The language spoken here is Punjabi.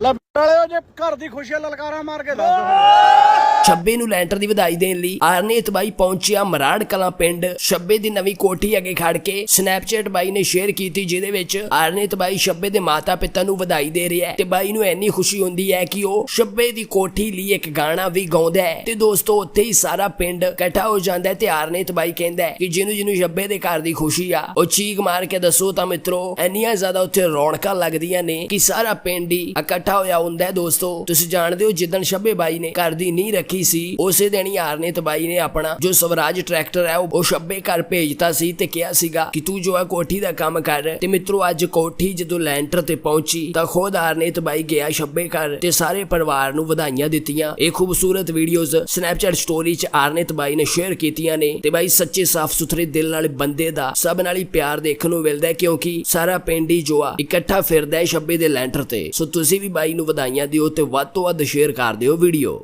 ਲੱਭੜ ਵਾਲਿਓ ਜੇ ਘਰ ਦੀ ਖੁਸ਼ੀ ਲਲਕਾਰਾ ਮਾਰ ਕੇ ਦੱਸ ਦਿਓ। ਛੱਬੇ ਨੂੰ ਲੈਂਟਰ ਦੀ ਵਧਾਈ ਦੇਣ ਲਈ ਆਰਨੇਤ ਬਾਈ ਪਹੁੰਚਿਆ ਮਰਾੜ ਕਲਾਂ ਪਿੰਡ। ਛੱਬੇ ਦੀ ਨਵੀਂ ਕੋਠੀ ਅੱਗੇ ਖੜ ਕੇ ਸਨੈਪਚੈਟ ਬਾਈ ਨੇ ਸ਼ੇਅਰ ਕੀਤੀ, ਜਿਹਦੇ ਵਿੱਚ ਆਰਨੇਤ ਬਾਈ ਛੱਬੇ ਦੇ ਮਾਤਾ ਪਿਤਾ ਨੂੰ ਵਧਾਈ ਦੇ ਰਿਹਾ ਹੈ ਤੇ ਬਾਈ ਨੂੰ ਇੰਨੀ ਖੁਸ਼ੀ ਹੁੰਦੀ ਹੈ ਕਿ ਉਹ ਛੱਬੇ ਦੀ ਕੋਠੀ ਲਈ ਇੱਕ ਗਾਣਾ ਵੀ ਗਾਉਂਦਾ ਹੈ। ਤੇ ਦੋਸਤੋ, ਉੱਥੇ ਹੀ ਸਾਰਾ ਪਿੰਡ ਇਕੱਠਾ ਹੋ ਜਾਂਦਾ ਹੈ ਤੇ ਆਰਨੇਤ ਬਾਈ ਕਹਿੰਦਾ ਹੈ ਕਿ ਜਿਹਨੂੰ ਜਿਹਨੂੰ ਛੱਬੇ ਦੇ ਘਰ ਦੀ ਖੁਸ਼ੀ ਆ, ਉਹ ਚੀਕ ਮਾਰ ਕੇ ਦੱਸੋ ਤਾਂ ਮਿੱਤਰੋ, ਇੰਨੀਆਂ ਜ਼ਿਆਦਾ ਉੱਥੇ ਰੌਣਕਾਂ ਲੱਗਦੀਆਂ ਨੇ ਕਿ ਸਾਰਾ ਪਿੰਡ ਹੀ ਇਕੱਠਾ ਹੋਇਆ ਹੁੰਦਾ ਹੈ ਦੋਸਤੋ। ਤੁਸੀਂ ਜਾਣਦੇ ਹੋ ਜਿੱਦਣ ਛੱਬੇ ਬਾਈ ਨੇ ਘਰ ਦੀ ਨੀਂਹ ਰੱਖੀ ਸੀ, ਉਸੇ ਦਿਨ ਹੀ ਆਰਨੇਤ ਬਾਈ ਨੇ ਆਪਣਾ ਜੋ ਸਵਰਾਜ ਟਰੈਕਟਰ ਹੈ, ਉਹ ਉਹ ਘਰ ਭੇਜਤਾ ਸੀ ਤੇ ਕਿਹਾ ਸੀਗਾ ਕਿ ਤੂੰ ਜੋ ਹੈ ਕੋਠੀ ਦਾ ਕੰਮ ਕਰ ਤੇ ਮਿੱਤਰੋ ਅੱਜ ਕੋਠੀ ਜਦੋਂ ਲੈਂਟਰ ਤੇ ਪਹੁੰਚੀ ਤਾਂ ਖੁਦ ਆਰਨੇਤ ਬਾਈ ਗਿਆ ਛੱਬੇ ਘਰ ਤੇ ਸਾਰੇ ਪਰਿਵਾਰ ਨੂੰ ਵਧਾਈਆਂ ਦਿੱਤੀਆਂ। ਇਹ ਖੂਬਸੂਰਤ ਵੀਡੀਓਜ਼ ਸਨੈਪਚੈਟ ਸਟੋਰੀ ਚ ਆਰਨੇਤ ਬਾਈ ਨੇ ਸ਼ੇਅਰ ਕੀਤੀਆਂ ਨੇ ਤੇ ਬਾਈ ਸੱਚੇ ਸਾਫ਼ ਸੁਥਰੇ ਦਿਲ ਵਾਲੇ ਬੰਦੇ ਦਾ ਸਭ ਨਾਲ ਹੀ ਪਿਆਰ ਦੇਖਣ ਨੂੰ ਮਿਲਦਾ ਕਿਉਂਕਿ ਸਾਰਾ ਪਿੰਡ ਹੀ ਜੋ ਆ ਇਕੱਠਾ ਫਿਰਦਾ ਹੈ ਛੱਬੇ ਦੇ ਲੈਂਟਰ ਤੇ। ਸੋ ਤੁਸੀਂ ਵੀ ਬਾਈ ਨੂੰ ਵਧਾਈਆਂ ਦਿਓ ਤੇ ਵੱਧ ਤੋਂ ਵੱਧ ਸ਼ੇਅਰ ਕਰ ਦਿਓ ਵੀਡੀਓ